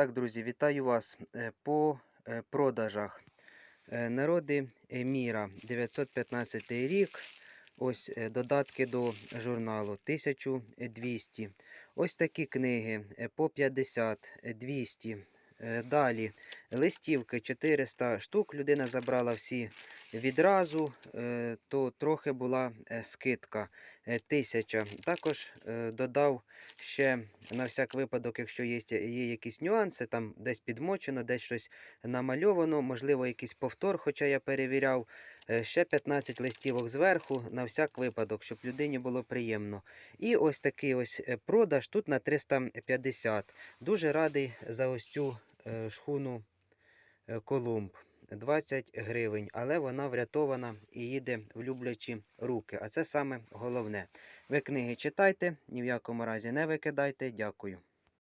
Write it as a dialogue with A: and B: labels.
A: Так, друзі, вітаю вас е, по е, продажах. Е, Народи Еміра, Міра, 915 рік. Ось додатки до журналу 1200. Ось такі книги по 50, е, 200. Е, Далі листівки 400 штук. Людина забрала всі відразу, е, то трохи була е, скидка е, 1000. Також додав ще на всяк випадок, якщо є, є якісь нюанси, там десь підмочено, десь щось намальовано, можливо, якийсь повтор, хоча я перевіряв. Ще 15 листівок зверху на всяк випадок, щоб людині було приємно. І ось такий ось продаж тут на 350. Дуже радий за ось цю шхуну е, Колумб. 20 гривень, але вона врятована і їде в люблячі руки. А це саме головне. Ви книги читайте, ні в якому разі не викидайте. Дякую.